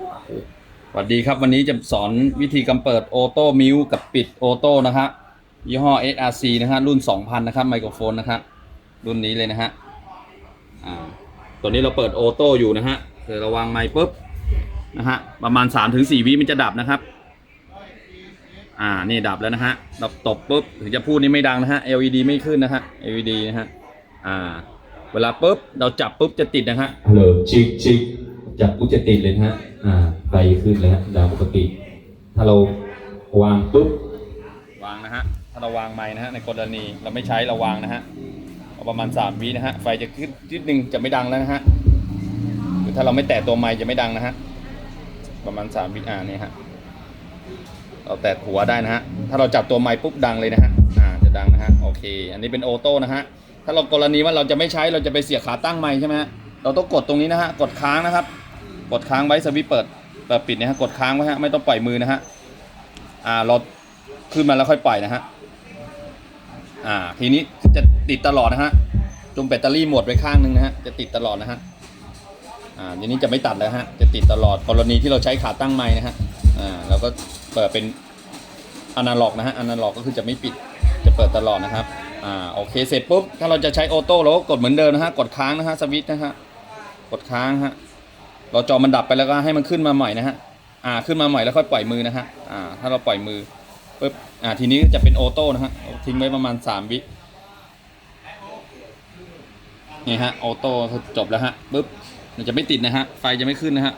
สวัสดีครับวันนี้จะสอนวิธีการเปิดออโต้มิวกับปิดออโต้นะฮะยี่ห้อ SRC นะฮะรุ่น 2000 นะครับไมโครโฟนนะครับรุ่นนี้เลยนะฮะอ่าตัวนี้เราเปิดออโต้อยู่นะฮะเดี๋ยวราวางไมค์ปุ๊บนะฮะประมาณ 3-4 วิมันจะดับนะครับ อ่านี่ดับแล้วนะฮะดับตบปุ๊บถึงจะพูดนี่ไม่ดังนะฮะ LED ไม่ขึ้นนะฮะ LED นะฮะอ่าเวลาปุ๊บเราจับปุ๊บจะติดนะฮะฮัลโหลชิกชิก จับปุ๊บจะติดเลยนะฮะอ่าไฟขึ้นเลยฮะดาวปกติ ถ้าเราวางปุ๊บวางนะฮะถ้าเราวางไม้นะฮะในกรณีเราไม่ใช้เราวางนะฮะเอาประมาณ3วินะฮะไฟจะขึ้นนิดนึงจะไม่ดังแล้วนะฮะหรือถ้าเราไม่แตะตัวไม้จะไม่ดังนะฮะประมาณ3วิอ่านี่ฮะเราแตะหัวได้นะฮะถ้าเราจับตัวไม้ปุ๊บดังเลยนะฮะอ่าจะดังนะฮะโอเค อันนี้เป็นออโต้นะฮะถ้าเรากรณีว่าเราจะไม่ใช้เราจะไปเสียบขาตั้งไม้ใช่ไหมฮะเราต้องกดตรงนี้นะฮะกดค้างนะครับ กดค้างไว้สวิตเปิดเปิดปิดนะฮะกดค้างไว้ฮะไม่ต้องปล่อยมือนะฮะอ่าเราขึ้นมาแล้วค่อยปล่อยนะฮะอ่าทีนี้จะติดตลอดนะฮะจมแบตเตอรี่หมดไปข้างหนึงนะฮะจะติดตลอดนะฮะอ่าทีนี้จะไม่ตัดแล้วฮะจะติดตลอดกรณีที่เราใช้ขาตั้งไม้นะฮะอ่าเราก็เปิดเป็นอนาล็อกนะฮะอนาล็อกก็คือจะไม่ปิดจะเปิดตลอดนะครับอ่าโอเคเสร็จปุ๊บถ้าเราจะใช้ออโต้เราก็กดเหมือนเดิมนะฮะกดค้างนะฮะสวิตช์นะฮะกดค้างฮะ เราจอมันดับไปแล้วก็ให้มันขึ้นมาใหม่นะฮะอ่าขึ้นมาใหม่แล้วค่อยปล่อยมือนะฮะอ่าถ้าเราปล่อยมือปุ๊บอ่าทีนี้จะเป็นออโต้นะฮะทิ้งไว้ประมาณสามวินี่ฮะออโต้จบแล้วฮะปุ๊บมันจะไม่ติดนะฮะไฟจะไม่ขึ้นนะฮะ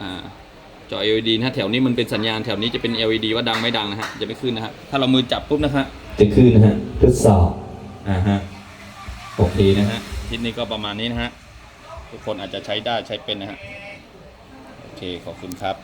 อ่าจอ LED นะฮะแถวนี้มันเป็นสัญญาณแถวนี้จะเป็น LED ว่าดังไม่ดังนะฮะจะไม่ขึ้นนะฮะถ้าเรามือจับปุ๊บนะฮะจะขึ้นนะฮะทดสอบอ่าฮะโอเคนะนะฮะฮะคลิปนี้ก็ประมาณนี้นะฮะ ทุกคนอาจจะใช้ได้ใช้เป็นนะฮะ โอเค ขอบคุณครับ